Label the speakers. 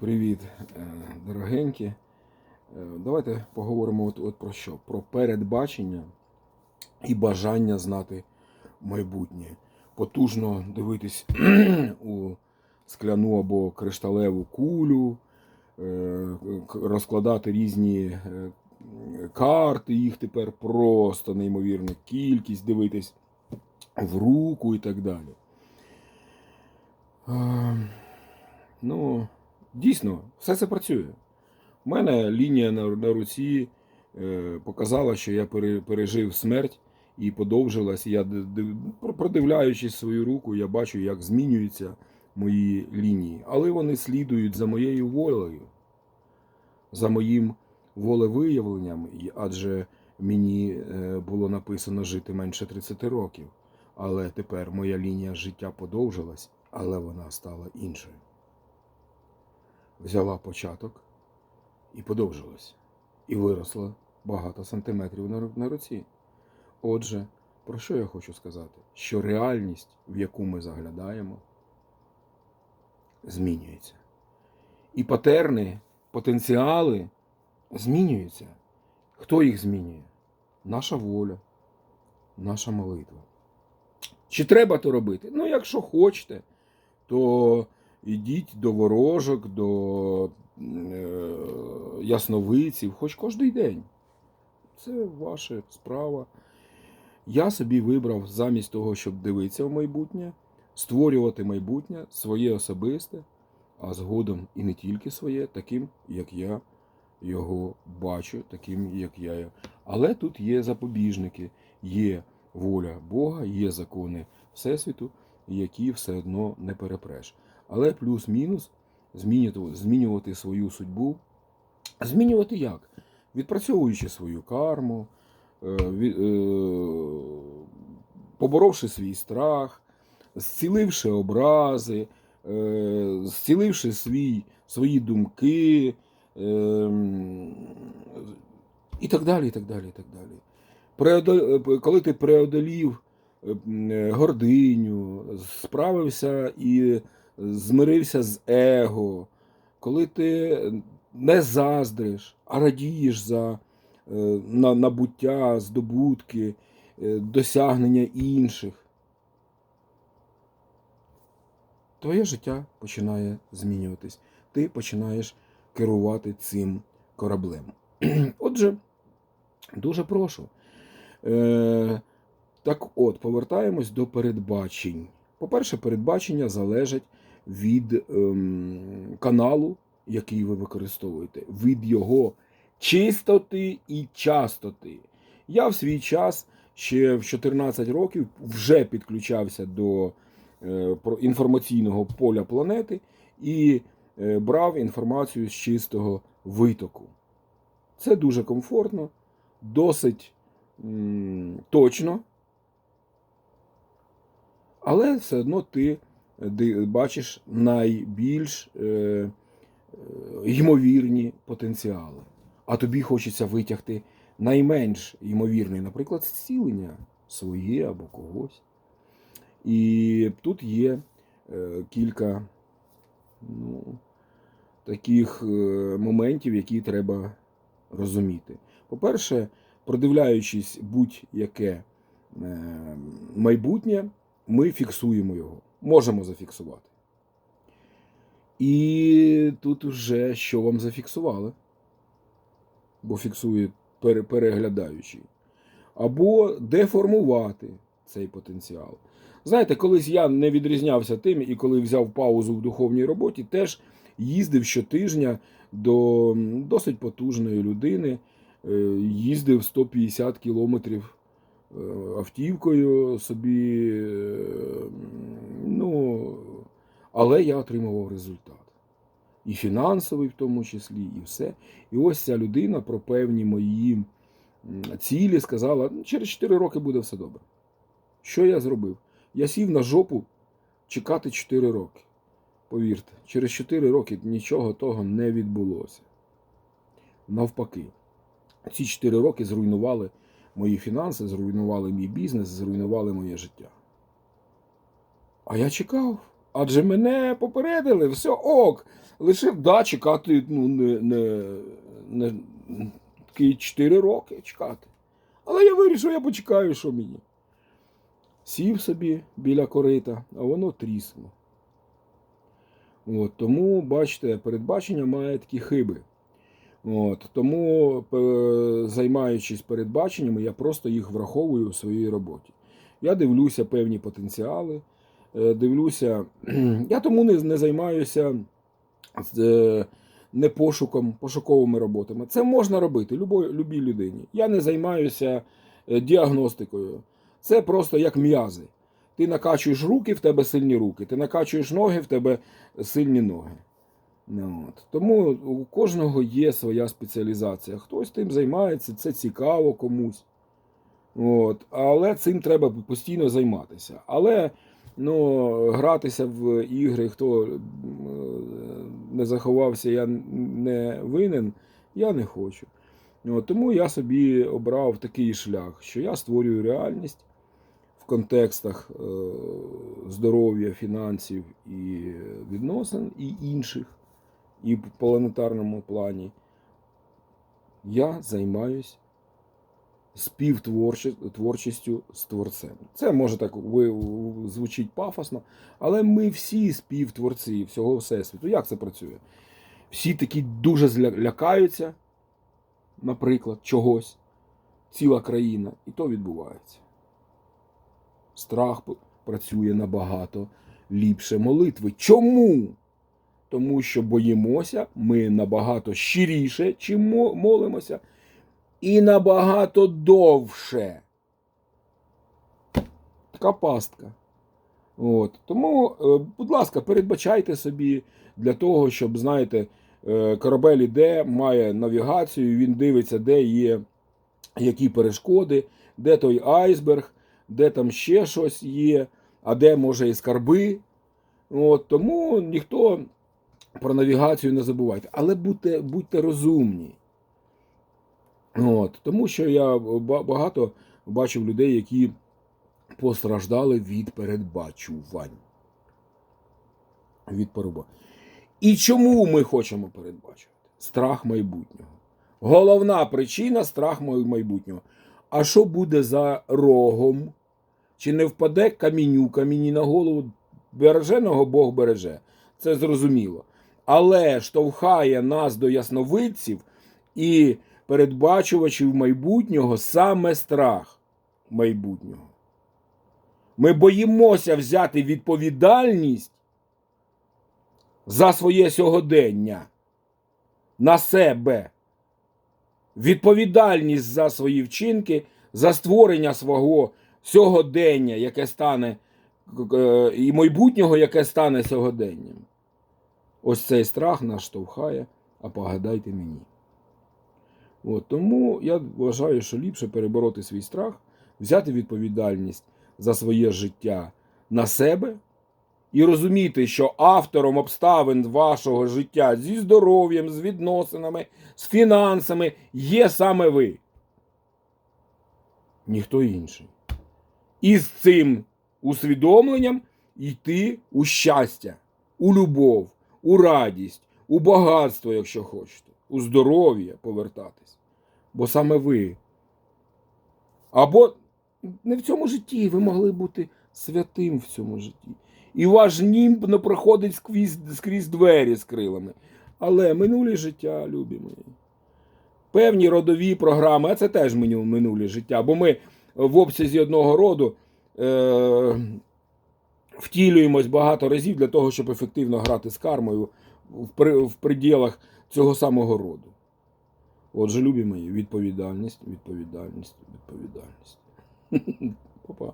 Speaker 1: Привіт, е, дорогенькі. Е, Давайте поговоримо от, от про що? Про передбачення і бажання знати майбутнє. Потужно дивитись у скляну або кришталеву кулю, е, розкладати різні карти, їх тепер просто неймовірна кількість, дивитись в руку і так далі. Ну, дійсно, все це працює. У мене лінія на, на руці е, показала, що я пере, пережив смерть і подовжилась. Я продивляючись свою руку, я бачу, як змінюються мої лінії. Але вони слідують за моєю волею, за моїм волевиявленням, адже мені е, було написано жити менше 30 років. Але тепер моя лінія життя подовжилась, але вона стала іншою взяла початок і подовжилась, і виросла багато сантиметрів на, руці. Отже, про що я хочу сказати? Що реальність, в яку ми заглядаємо, змінюється. І патерни, потенціали змінюються. Хто їх змінює? Наша воля, наша молитва. Чи треба то робити? Ну, якщо хочете, то ідіть до ворожок, до е, ясновидців, хоч кожен день. Це ваша справа. Я собі вибрав замість того, щоб дивитися в майбутнє, створювати майбутнє своє особисте, а згодом і не тільки своє, таким, як я його бачу, таким, як я. Але тут є запобіжники, є воля Бога, є закони Всесвіту, які все одно не перепреш. Але плюс-мінус змінювати, свою судьбу. Змінювати як? Відпрацьовуючи свою карму, е, е, поборовши свій страх, зціливши образи, е, зціливши свій, свої думки, і так далі. і так далі, і так далі. Коли ти преодолів гординю, справився і змирився з его, коли ти не заздриш, а радієш за е, на- набуття, здобутки, е, досягнення інших, твоє життя починає змінюватись. Ти починаєш керувати цим кораблем. Отже, дуже прошу. Е, так от, повертаємось до передбачень. По-перше, передбачення залежать від ем, каналу, який ви використовуєте, від його чистоти і частоти. Я в свій час ще в 14 років вже підключався до е, інформаційного поля планети і е, брав інформацію з чистого витоку. Це дуже комфортно, досить м, точно, але все одно ти бачиш найбільш е, е, ймовірні потенціали. А тобі хочеться витягти найменш ймовірний, наприклад, зцілення своє або когось. І тут є е, кілька ну, таких е, моментів, які треба розуміти. По-перше, продивляючись будь-яке майбутнє, ми фіксуємо його, можемо зафіксувати. І тут вже що вам зафіксували, бо фіксує переглядаючий. Або деформувати цей потенціал. Знаєте, колись я не відрізнявся тим, і коли взяв паузу в духовній роботі, теж їздив щотижня до досить потужної людини, е, їздив 150 кілометрів е, автівкою собі. Ну, але я отримував результат. І фінансовий в тому числі, і все. І ось ця людина про певні мої цілі сказала: «Ну, через 4 роки буде все добре. Що я зробив? Я сів на жопу чекати 4 роки. Повірте, через 4 роки нічого того не відбулося. Навпаки, ці 4 роки зруйнували мої фінанси, зруйнували мій бізнес, зруйнували моє життя. А я чекав. Адже мене попередили, все ок. лише да, чекати ну, не, не, не такі 4 роки чекати. Але я вирішив, я почекаю, що мені. Сів собі біля корита, а воно трісло. От, тому, бачите, передбачення має такі хиби. От, тому, е, займаючись передбаченнями, я просто їх враховую в своїй роботі. Я дивлюся певні потенціали, дивлюся. Я тому не, не займаюся е, не пошуком, пошуковими роботами. Це можна робити любой, любій людині. Я не займаюся е, діагностикою. Це просто як м'язи. Ти накачуєш руки, в тебе сильні руки. Ти накачуєш ноги, в тебе сильні ноги. Ну, От. Тому у кожного є своя спеціалізація. Хтось тим займається, це цікаво комусь. От. Але цим треба постійно займатися. Але ну, гратися в ігри, хто не заховався, я не винен, я не хочу. Тому я собі обрав такий шлях, що я створюю реальність в контекстах е, здоров'я, фінансів і відносин, і інших, і в планетарному плані. Я займаюсь співтворчістю з творцем. Це може так звучить пафосно, але ми всі співтворці всього Всесвіту. Як це працює? Всі такі дуже зля- лякаються, наприклад, чогось, ціла країна, і то відбувається. Страх працює набагато ліпше молитви. Чому? Тому що боїмося ми набагато щиріше, чим молимося, і набагато довше. Така пастка. От. Тому, е, будь ласка, передбачайте собі для того, щоб, знаєте, е, корабель іде, має навігацію, він дивиться, де є які перешкоди, де той айсберг, де там ще щось є, а де може і скарби. От, тому ніхто про навігацію не забувайте. Але будьте, будьте розумні. От, тому що я багато бачив людей, які постраждали від передбачувань. Від. І чому ми хочемо передбачувати? Страх майбутнього. Головна причина страх майбутнього. А що буде за рогом? Чи не впаде камінюка мені на голову? Береженого Бог береже. Це зрозуміло. Але штовхає нас до ясновидців і передбачувачів майбутнього саме страх майбутнього. Ми боїмося взяти відповідальність за своє сьогодення на себе. Відповідальність за свої вчинки, за створення свого сьогодення, яке стане е, і майбутнього, яке стане сьогоденням. Ось цей страх нас штовхає, а погадайте мені. От, тому я вважаю, що ліпше перебороти свій страх, взяти відповідальність за своє життя на себе і розуміти, що автором обставин вашого життя зі здоров'ям, з відносинами, з фінансами є саме ви. Ніхто інший. І з цим усвідомленням йти у щастя, у любов, у радість, у багатство, якщо хочете, у здоров'я повертатись. Бо саме ви. Або не в цьому житті, ви могли бути святим в цьому житті. І ваш німб не проходить скрізь, скрізь двері з крилами. Але минулі життя, любі мої. Певні родові програми, а це теж мину- минулі життя, бо ми в обсязі одного роду е- втілюємось багато разів для того, щоб ефективно грати з кармою в, при- в приділах цього самого роду. Отже, любі мої, відповідальність, відповідальність, відповідальність. Па-па.